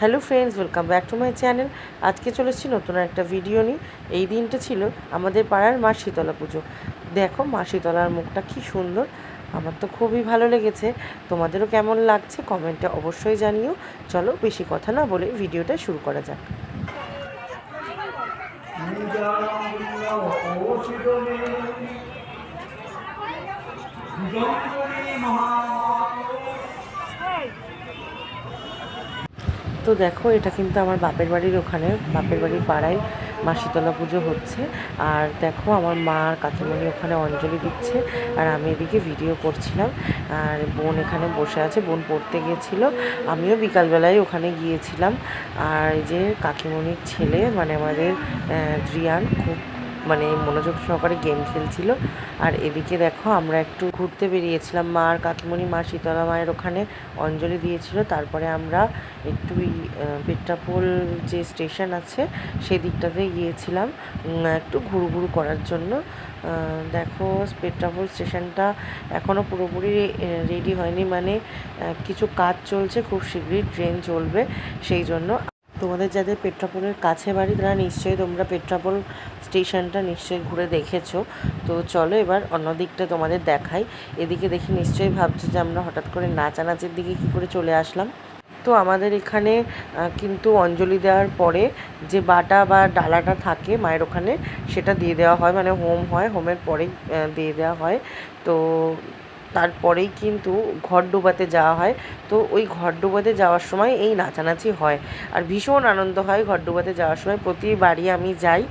Hello friends welcome back to my channel আজকে চলে এসেছি নতুন একটা ভিডিও নিয়ে এই দিনটা ছিল আমাদের পাড়ার মা শীতলা পুজো দেখো মা শীতলার মুখটা কি সুন্দর আমার তো খুবই ভালো লেগেছে তোমাদেরও কেমন লাগছে কমেন্টে অবশ্যই জানিও চলো বেশি কথা না বলে ভিডিওটা শুরু করা যাক তো দেখো এটা কিন্তু আমার বাপের বাড়ির ওখানে বাপের বাড়ির পাড়ায় মা শীতলা পুজো হচ্ছে। আর দেখো আমার মা আর কাকিমণি ওখানে অঞ্জলি দিচ্ছে আর আমি এদিকে ভিডিও করছিলাম। আর বোন এখানে বসে আছে বোন পড়তে গিয়েছিল। আমিও বিকালবেলায় ওখানে গিয়েছিলাম। আর যে কাকিমণির ছেলে মানে আমাদের আহ, রিয়ান খুব মানে মনোযোগ সহকারে গেম খেলছিল। আর এদিকে দেখো আমরা একটু ঘুরতে বেরিয়েছিলাম। মা আর কাকিমণি, মা শীতলা মায়ের ওখানে অঞ্জলি দিয়েছিল। তারপরে আমরা একটু পেট্রাপোল যে স্টেশন আছে সেই দিকটাতে গিয়েছিলাম একটু ঘুরু ঘুরু করার জন্য। দেখো, পেট্রাপোল স্টেশনটা এখনও পুরোপুরি রেডি হয়নি। মানে কিছু কাজ চলছে, খুব শীঘ্রই ট্রেন চলবে, সেই জন্য। তোমাদের যাদের পেট্রাপোলের কাছে বাড়ি, তারা নিশ্চয়ই তোমরা পেট্রাপোল স্টেশনটা নিশ্চয়ই ঘুরে দেখেছ। তো চলো এবার অন্য দিকটা তোমাদের দেখাই। এদিকে দেখি নিশ্চয়ই ভাবছ যে আমরা হঠাৎ করে নাচানাচের দিকে কী করে চলে আসলাম। তো আমাদের এখানে কিন্তু অঞ্জলি দেওয়ার পরে যে বাটা বা ডালাটা থাকে মায়ের ওখানে, সেটা দিয়ে দেওয়া হয়। মানে হোম হয়, হোমের পরেই দিয়ে দেওয়া হয়। তো তারপরেই কিন্তু ঘর ডোবাতে যাওয়া হয়। তো ওই ঘর ডোবাতে যাওয়ার সময় এই নাচানাচি হয়। আর ভীষণ আনন্দ হয় ঘর ডোবাতে যাওয়ার সময়। প্রতিবারই আমি যাই।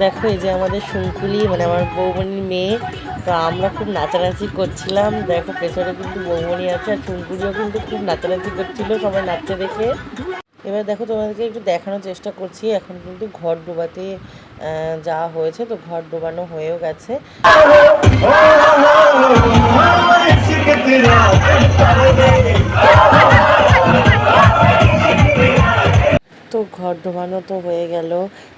দেখো এই যে আমাদের শুঙ্কুলি মানে আমার বৌমণির মেয়ে। তো আমরা খুব নাচানাচি করছিলাম। দেখো পেছনে কিন্তু বৌমণি আছে আর শুঙ্কুলিও কিন্তু খুব নাচানাচি করছিল সবাই নাচতে দেখে। এবার দেখো তোমাদেরকে একটু দেখানোর চেষ্টা করছি। এখন কিন্তু ঘর ডোবাতে যাওয়া হয়েছে, তো ঘর ডোবানো হয়েও গেছে। ঘর ডোবানো তো হয়ে গেল।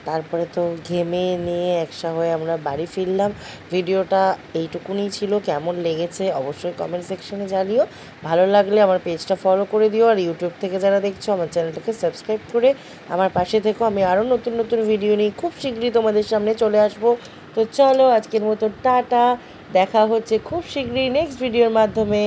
তারপরে তো ঘেমে নিয়ে একসা হয়ে আমরা বাড়ি ফিরলাম। ভিডিওটা এইটুকুনি ছিল। কেমন লেগেছে অবশ্যই কমেন্ট সেকশনে জানিও। ভালো লাগলে আমার পেজটা ফলো করে দিও। আর ইউটিউব থেকে যারা দেখছ, আমার চ্যানেলটাকে সাবস্ক্রাইব করে আমার পাশে থেকো। আমি আরও নতুন নতুন ভিডিও নিয়ে খুব শীঘ্রই তোমাদের সামনে চলে আসব। তো চলো আজকের মতো টাটা। দেখা হচ্ছে খুব শীঘ্রই নেক্সট ভিডিওর মাধ্যমে।